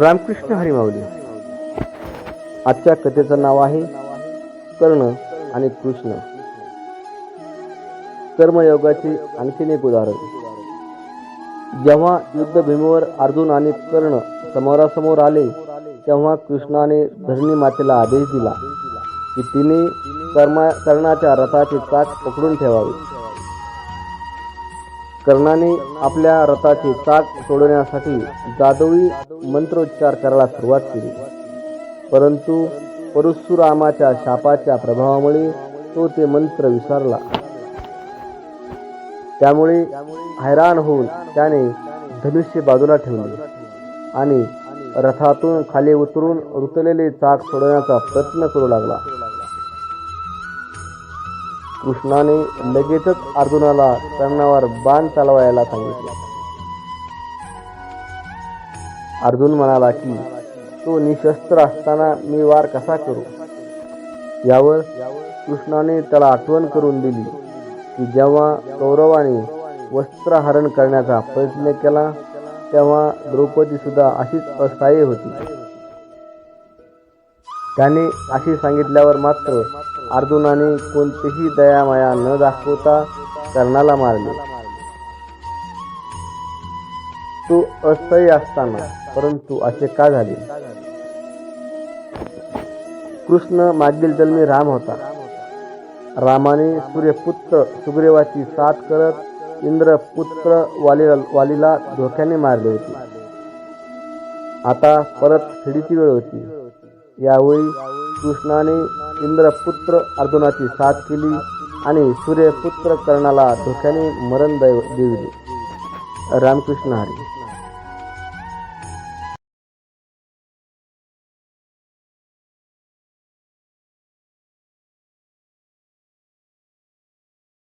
रामकृष्ण हरिमावली आजच्या कथेचं नाव आहे कर्ण आणि कृष्ण. कर्मयोगाचे आणखीन एक उदाहरण. जेव्हा युद्धभूमीवर अर्जुन आणि कर्ण समोरासमोर आले तेव्हा कृष्णाने धरणी मातेला आदेश दिला की तिने कर्मा कर्णाच्या रथाचे चाक पकडून ठेवावे. कर्णाने आपल्या रथाचे चाक सोडवण्यासाठी जादवी मंत्रोच्चार करायला सुरुवात केली. परंतु परशुरामाच्या शापाच्या प्रभावामुळे तो ते मंत्र विसरला. त्यामुळे हैराण होऊन त्याने धनुष्य बाजूला ठेवले आणि रथातून खाली उतरून रुतलेले चाक सोडवण्याचा प्रयत्न करू लागला. कृष्णाने लगेचच अर्जुनाला कर्णावर बाण चालवायला सांगितले. अर्जुन म्हणाला की तो निशस्त्र असताना मी वार कसा करू? यावर कृष्णाने त्याला आठवण करून दिली की जेव्हा कौरवाने वस्त्रहरण करण्याचा प्रयत्न केला तेव्हा द्रौपदी सुद्धा अशीच अस्थायी होती. त्याने अशी सांगितल्यावर मात्र अर्जुनाने कोणतीही दयामाया न दाखवता कर्णाला मारले. तो अस्थायी असताना परंतु असे का झाले? कृष्ण मागील जन्मी राम होता. रामाने सूर्यपुत्र सुग्रीवाची साथ करत इंद्रपुत्र वालीला वालीला धोक्याने मारले होते. आता परत खेडीची वेळ होती. यावेळी कृष्णाने इंद्रपुत्र अर्जुनाची साथ केली आणि सूर्यपुत्र कर्णाला धोक्याने मरण दैव- रामकृष्ण हरी.